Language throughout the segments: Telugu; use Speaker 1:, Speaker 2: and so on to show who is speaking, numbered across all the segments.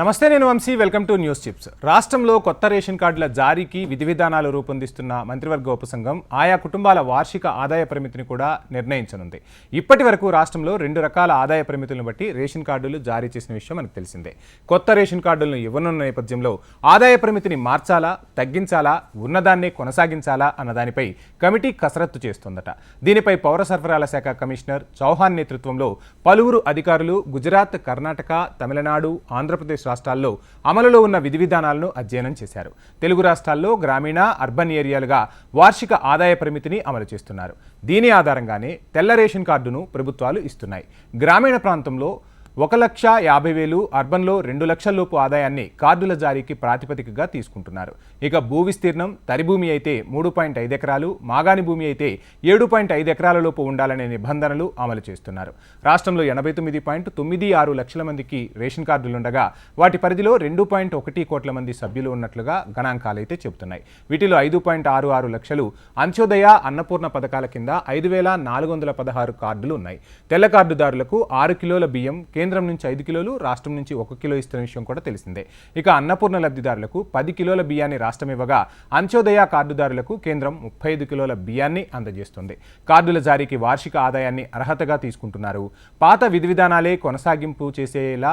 Speaker 1: నమస్తే నేను Vamshi. Welcome to news chips. రాష్ట్రంలో కొత్త రేషన్ కార్డుల జారీకి విధి విధానాలు రూపొందిస్తున్న మంత్రివర్గ ఉపసంఘం ఆయా కుటుంబాల వార్షిక ఆదాయ పరిమితిని కూడా నిర్ణయించనుంది. ఇప్పటి వరకు రాష్ట్రంలో రెండు రకాల ఆదాయ పరిమితులను బట్టి రేషన్ కార్డులు జారీ చేసిన విషయం మనకు తెలిసిందే. కొత్త రేషన్ కార్డులను ఇవ్వనున్న నేపథ్యంలో ఆదాయ పరిమితిని మార్చాలా తగ్గించాలా ఉన్నదాన్నే కొనసాగించాలా అన్న దానిపై కమిటీ కసరత్తు చేస్తోందట. దీనిపై పౌర సరఫరాల శాఖ కమిషనర్ చౌహాన్ నేతృత్వంలో పలువురు అధికారులు గుజరాత్ కర్ణాటక తమిళనాడు ఆంధ్రప్రదేశ్ రాష్ట్రాల్లో అమలులో ఉన్న విధి విధానాలను అధ్యయనం చేశారు. తెలుగు రాష్ట్రాల్లో గ్రామీణ అర్బన్ ఏరియాలుగా వార్షిక ఆదాయ పరిమితిని అమలు చేస్తున్నారు. దీని ఆధారంగానే తెల్ల రేషన్ కార్డును ప్రభుత్వాలు ఇస్తున్నాయి. గ్రామీణ ప్రాంతంలో ఒక లక్ష యాభై వేలు అర్బన్లో రెండు లక్షల లోపు ఆదాయాన్ని కార్డుల జారీకి ప్రాతిపదికగా తీసుకుంటున్నారు. ఇక భూ విస్తీర్ణం తరి భూమి అయితే మూడు పాయింట్ ఐదు ఎకరాలు మాగాని భూమి అయితే ఏడు పాయింట్ ఐదు ఎకరాల లోపు ఉండాలనే నిబంధనలు అమలు చేస్తున్నారు. రాష్ట్రంలో ఎనభై తొమ్మిది పాయింట్ తొమ్మిది ఆరు లక్షల మందికి రేషన్ కార్డులుండగా వాటి పరిధిలో రెండు పాయింట్ ఒకటి కోట్ల మంది సభ్యులు ఉన్నట్లుగా గణాంకాలైతే చెబుతున్నాయి. వీటిలో ఐదు పాయింట్ ఆరు ఆరు లక్షలు అంత్యోదయ అన్నపూర్ణ పథకాల కింద ఐదు వేల నాలుగు వందల పదహారు కార్డులు ఉన్నాయి. తెల్ల కార్డుదారులకు ఆరు కిలోల బియ్యం కేంద్రం నుంచి ఐదు కిలోలు రాష్ట్రం నుంచి ఒక కిలో ఇస్తున్న విషయం కూడా తెలిసిందే. ఇక అన్నపూర్ణ లబ్ధిదారులకు పది కిలోల బియ్యాన్ని రాష్ట్రం ఇవ్వగా అంత్యోదయ కార్డుదారులకు కేంద్రం ముప్పై ఐదు కిలోల బియ్యాన్ని అందజేస్తుంది. కార్డుల జారీకి వార్షిక ఆదాయాన్ని అర్హతగా తీసుకుంటున్నారు. పాత విధి విధానాలే కొనసాగింపు చేసేలా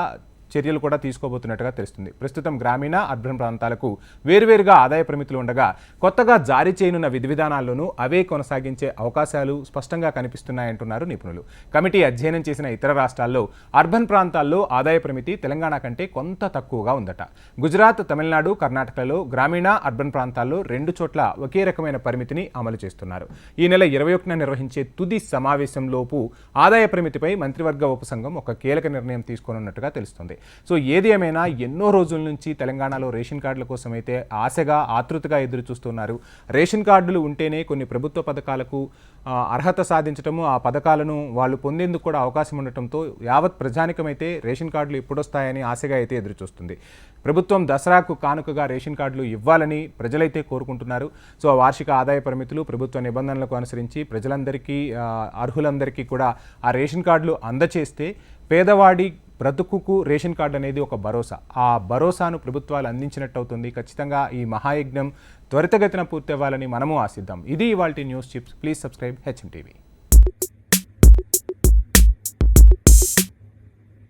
Speaker 1: చర్యలు కూడా తీసుకోబోతున్నట్టుగా తెలుస్తుంది. ప్రస్తుతం గ్రామీణ అర్బన్ ప్రాంతాలకు వేర్వేరుగా ఆదాయ పరిమితులు ఉండగా కొత్తగా జారీ చేయనున్న విధి విధానాల్లోనూ అవే కొనసాగించే అవకాశాలు స్పష్టంగా కనిపిస్తున్నాయంటున్నారు నిపుణులు. కమిటీ అధ్యయనం చేసిన ఇతర రాష్ట్రాల్లో అర్బన్ ప్రాంతాల్లో ఆదాయ పరిమితి తెలంగాణ కంటే కొంత తక్కువగా ఉందట. గుజరాత్ తమిళనాడు కర్ణాటకలో గ్రామీణ అర్బన్ ప్రాంతాల్లో రెండు చోట్ల ఒకే రకమైన పరిమితిని అమలు చేస్తున్నారు. ఈ నెల ఇరవై ఒకటిన నిర్వహించే తుది సమావేశంలోపు ఆదాయ పరిమితిపై మంత్రివర్గ ఉపసంఘం ఒక కీలక నిర్ణయం తీసుకోనున్నట్టుగా తెలుస్తుంది. సో ఏది ఏమైనా ఎన్నో రోజుల నుంచి తెలంగాణలో రేషన్ కార్డుల కోసం అయితే ఆశగా ఆతృతగా ఎదురు చూస్తున్నారు రేషన్ కార్డులు ఉంటేనే కొన్ని ప్రభుత్వ పథకాలకు అర్హత సాధించటము ఆ పథకాలను వాళ్ళు పొందేందుకు కూడా అవకాశం ఉండటంతో యావత్ ప్రజానికమైతే రేషన్ కార్డులు ఎప్పుడొస్తాయని ఆశగా అయితే ఎదురు చూస్తుంది ప్రభుత్వం దసరాకు కానుకగా రేషన్ కార్డులు ఇవ్వాలని ప్రజలైతే కోరుకుంటున్నారు. సో వార్షిక ఆదాయ పరిమితులు ప్రభుత్వ నిబంధనలకు అనుసరించి ప్రజలందరికీ అర్హులందరికీ కూడా ఆ రేషన్ కార్డులు అందచేస్తే పేదవాడి బ్రతుకుకు రేషన్ కార్డు అనేది ఒక భరోసా. ఆ భరోసాను ప్రభుత్వాలు అందించినట్టు అవుతుంది ఖచ్చితంగా ఈ మహాయజ్ఞం త్వరితగతిన పూర్తి అవ్వాలని మనము ఆశిద్దాం. ఇది ఇవాళ news chips. Please subscribe HM TV.